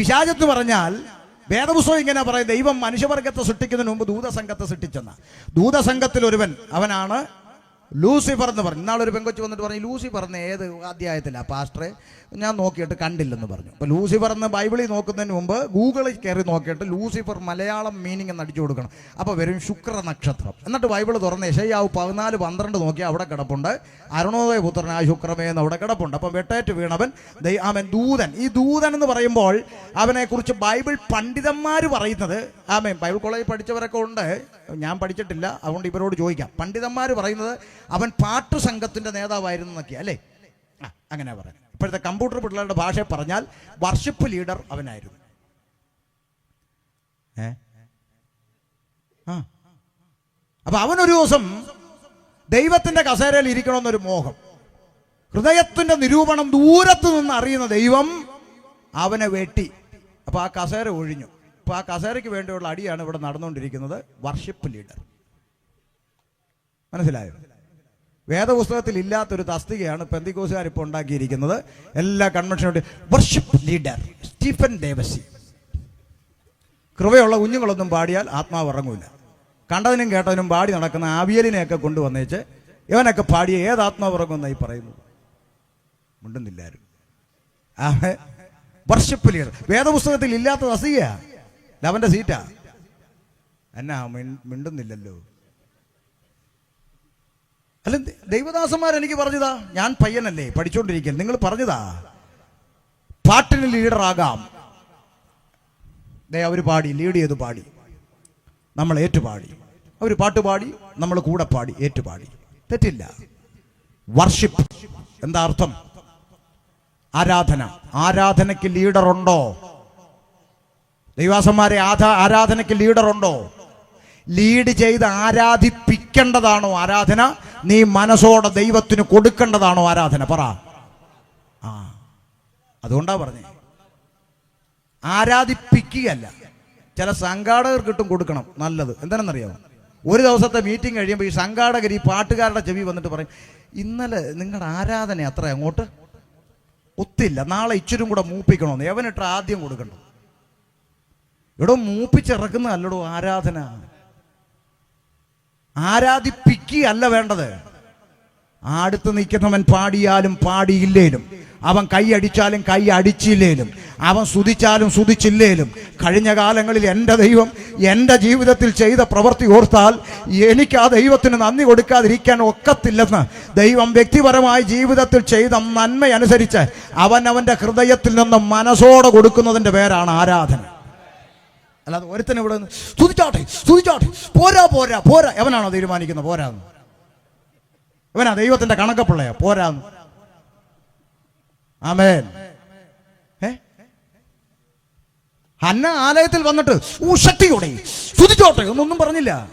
പിശാചെന്ന് പറഞ്ഞാൽ വേദപുസ്തകം ഇങ്ങനെ പറയും ദൈവം മനുഷ്യവർഗത്തെ സൃഷ്ടിക്കുന്നതിന് മുമ്പ് ദൂതസംഘത്തെ സൃഷ്ടിച്ചെന്ന. ദൂതസംഘത്തിൽ ഒരുവൻ അവനാണ് ലൂസിഫർ എന്ന് പറഞ്ഞു. ഇന്നാളൊരു പെങ്കൊച്ച് വന്നിട്ട് പറഞ്ഞു ലൂസിഫർ എന്ന് ഏത് അധ്യായത്തിലാണ് പാസ്റ്ററെ? ഞാൻ നോക്കിയിട്ട് കണ്ടില്ലെന്ന് പറഞ്ഞു. അപ്പോൾ ലൂസിഫർ എന്ന് ബൈബിളിൽ നോക്കുന്നതിന് മുമ്പ് ഗൂഗിളിൽ കയറി നോക്കിയിട്ട് ലൂസിഫർ മലയാളം മീനിങ് എന്ന് അടിച്ചു കൊടുക്കണം. അപ്പോൾ വരും ശുക്ര നക്ഷത്രം. എന്നിട്ട് ബൈബിൾ തുറന്ന് യശയ്യാവ് പതിനാല് പന്ത്രണ്ട് നോക്കി അവിടെ കിടപ്പുണ്ട്. അരുണോദയ പുത്രനായ ശുക്രമേ എന്ന് അവിടെ കിടപ്പുണ്ട്. അപ്പം വെട്ടേറ്റ് വീണവൻ അവൻ ദൂതൻ. ഈ ദൂതൻ എന്ന് പറയുമ്പോൾ അവനെക്കുറിച്ച് ബൈബിൾ പണ്ഡിതന്മാർ പറയുന്നത് ആമേ ബൈബിൾ കോളേജിൽ പഠിച്ചവരൊക്കെ ഉണ്ട്. ഞാൻ പഠിച്ചിട്ടില്ല അതുകൊണ്ട് ഇവരോട് ചോദിക്കാം. പണ്ഡിതന്മാർ പറയുന്നത് അവൻ പാട്ടു സംഘത്തിന്റെ നേതാവായിരുന്നു എന്നൊക്കെ അല്ലേ? ആ അങ്ങനെ പറയാം ഇപ്പോഴത്തെ കമ്പ്യൂട്ടർ പിള്ളേരുടെ ഭാഷയിൽ പറഞ്ഞാൽ വർഷിപ്പ് ലീഡർ അവനായിരുന്നു. ഏ? ആ. അപ്പൊ അവനൊരു ദിവസം ദൈവത്തിന്റെ കസേരയിൽ ഇരിക്കണമെന്നൊരു മോഹം. ഹൃദയത്തിന്റെ നിരൂപണം ദൂരത്ത് നിന്ന് അറിയുന്ന ദൈവം അവനെ വെട്ടി. അപ്പൊ ആ കസേര ഒഴിഞ്ഞു. അപ്പൊ ആ കസേരയ്ക്ക് വേണ്ടിയുള്ള അടിയാണ് ഇവിടെ നടന്നുകൊണ്ടിരിക്കുന്നത് വർഷിപ്പ് ലീഡർ മനസ്സിലായോ? വേദപുസ്തകത്തിൽ ഇല്ലാത്തൊരു തസ്തികയാണ് പെന്തിക്കോസുകാർ ഇപ്പോൾ ഉണ്ടാക്കിയിരിക്കുന്നത്. എല്ലാ കൺവെൻഷനും വർഷിപ്പ് ലീഡർ സ്റ്റീഫൻ ദേവസി. കൃപയുള്ള കുഞ്ഞുങ്ങളൊന്നും പാടിയാൽ ആത്മാവ് ഇറങ്ങൂല കണ്ടതിനും കേട്ടതിനും പാടി നടക്കുന്ന ആവിയലിനെയൊക്കെ കൊണ്ടുവന്നേച്ച് ഇവനൊക്കെ പാടിയ ഏത് ആത്മാവ് ഇറങ്ങുമെന്നായി പറയുന്നു. മിണ്ടുന്നില്ലാരും. വർഷിപ്പ് ലീഡർ വേദപുസ്തകത്തിൽ ഇല്ലാത്ത തസ്തികയാ. അവന്റെ സീറ്റാ. എന്നാ മിണ്ടുന്നില്ലല്ലോ. അല്ല ദൈവദാസന്മാർ എനിക്ക് പറഞ്ഞതാ ഞാൻ പയ്യനല്ലേ പഠിച്ചുകൊണ്ടിരിക്കൽ നിങ്ങൾ പറഞ്ഞതാ പാട്ടിന് ലീഡറാകാം. ദേ അവർ പാടി ലീഡ് ചെയ്ത് പാടി. നമ്മൾ ഏറ്റുപാടി. അവർ പാട്ട് പാടി നമ്മൾ കൂടെ പാടി ഏറ്റുപാടി. തെറ്റില്ല. വർഷിപ്പ് എന്താ അർത്ഥം? ആരാധന. ആരാധനയ്ക്ക് ലീഡർ ഉണ്ടോ ദൈവാസന്മാരെ ആധാ ആരാധനയ്ക്ക് ലീഡറുണ്ടോ ലീഡ് ചെയ്ത് ആരാധിപ്പിക്കേണ്ടതാണോ ആരാധന? നീ മനസ്സോടെ ദൈവത്തിന് കൊടുക്കേണ്ടതാണോ ആരാധന? പറ. ആ അതുകൊണ്ടാ പറഞ്ഞേ. ആരാധിപ്പിക്കുകയല്ല. ചില സംഘാടകർക്കിട്ടും കൊടുക്കണം. നല്ലത്. എന്താണെന്നറിയാമോ ഒരു ദിവസത്തെ മീറ്റിംഗ് കഴിയുമ്പോൾ ഈ സംഘാടകർ ഈ പാട്ടുകാരുടെ ചെവി വന്നിട്ട് പറയും ഇന്നലെ നിങ്ങളുടെ ആരാധന അത്ര അങ്ങോട്ട്? ഒത്തില്ല. നാളെ ഇച്ചിരും കൂടെ മൂപ്പിക്കണമെന്ന് എവനിട്ട് ആദ്യം കൊടുക്കണം ഇവിടെ മൂപ്പിച്ചിറക്കുന്ന അല്ലടോ ആരാധന. ആരാധിപ്പിക്കുകയല്ല വേണ്ടത്. അടുത്ത് നിൽക്കുന്നവൻ പാടിയാലും പാടിയില്ലേലും അവൻ കൈയടിച്ചാലും കൈ അടിച്ചില്ലേലും അവൻ സുതിച്ചാലും സുതിച്ചില്ലേലും കഴിഞ്ഞ കാലങ്ങളിൽ എന്റെ ദൈവം എന്റെ ജീവിതത്തിൽ ചെയ്ത പ്രവൃത്തി ഓർത്താൽ എനിക്ക് ആ ദൈവത്തിന് നന്ദി കൊടുക്കാതിരിക്കാൻ ഒക്കത്തില്ലെന്ന് ദൈവം വ്യക്തിപരമായി ജീവിതത്തിൽ ചെയ്ത നന്മയനുസരിച്ച് അവൻ അവന്റെ ഹൃദയത്തിൽ നിന്ന് മനസ്സോടെ കൊടുക്കുന്നതിന്റെ പേരാണ് ആരാധന. അല്ലാതെ ഒരുത്തനെ ഇവിടെ സ്തുതിച്ചാട്ടെ സ്തുതിച്ചാട്ടെ പോരാ പോരാ പോരാ. എവനാണോ തീരുമാനിക്കുന്നത്? പോരാന്ന്. ഇവനാ ദൈവത്തിന്റെ കണക്കപ്പിള്ളയാ? പോരാന്ന്. ആമേൻ. ഏ? ഹന്ന ആലയത്തിൽ വന്നിട്ട് ഊ ശക്തിയോടെ സ്തുതിച്ചോട്ടെ എന്നൊന്നും പറഞ്ഞില്ല.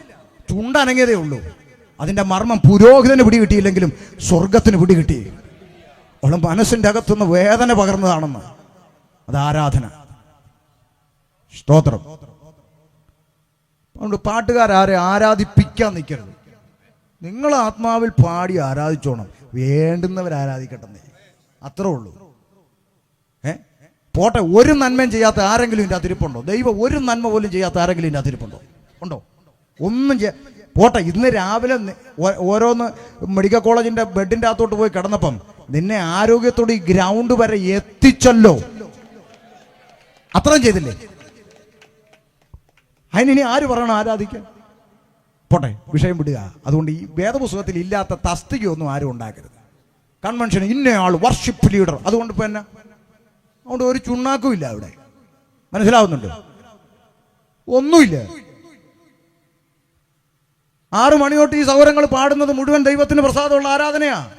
ചുണ്ടനങ്ങിയതേ ഉള്ളൂ. അതിന്റെ മർമ്മം പുരോഹിതന് പിടി കിട്ടിയില്ലെങ്കിലും സ്വർഗത്തിന് പിടി കിട്ടി അവളും മനസ്സിന്റെ അകത്തുനിന്ന് വേദന പകർന്നതാണെന്ന്. അത് ആരാധന. സ്തോത്രം. അതുകൊണ്ട് പാട്ടുകാരെ ആരാധിപ്പിക്കാൻ നിൽക്കരുത്. നിങ്ങൾ ആത്മാവിൽ പാടി ആരാധിച്ചോണം. വേണ്ടുന്നവർ ആരാധിക്കട്ടെ അത്രേ ഉള്ളൂ. ഏ? പോട്ടെ ഒരു നന്മയും ചെയ്യാത്ത ആരെങ്കിലും ഇതിന്റെ അതിരിപ്പുണ്ടോ? ദൈവം ഒരു നന്മ പോലും ചെയ്യാത്ത ആരെങ്കിലും ഇതിന്റെ അതിരിപ്പുണ്ടോ? ഉണ്ടോ? ഒന്നും ചെയ്യാ പോട്ടെ ഇന്ന് രാവിലെ ഓരോന്ന് മെഡിക്കൽ കോളേജിന്റെ ബെഡിന്റെ അകത്തോട്ട് പോയി കിടന്നപ്പം നിന്നെ ആരോഗ്യത്തോടെ ഈ ഗ്രൗണ്ട് വരെ എത്തിച്ചല്ലോ. അത്രയും ചെയ്തില്ലേ? അതിനി ആര് പറയണം ആരാധിക്കാൻ? പോട്ടെ വിഷയം വിടുക. അതുകൊണ്ട് ഈ വേദപുസ്തകത്തിൽ ഇല്ലാത്ത തസ്തികയൊന്നും ആരും ഉണ്ടാക്കരുത്. കൺവെൻഷൻ ഇന്നയാൾ വർഷിപ്പ് ലീഡർ അതുകൊണ്ട് ഇപ്പം എന്നാ? അതുകൊണ്ട് ഒരു ചുണ്ണാക്കും ഇല്ല അവിടെ. മനസ്സിലാവുന്നുണ്ട്? ഒന്നുമില്ല. ആറു മണിയോട്ട് ഈ സൗരങ്ങൾ പാടുന്നത് മുഴുവൻ ദൈവത്തിന് പ്രസാദമുള്ള ആരാധനയാ?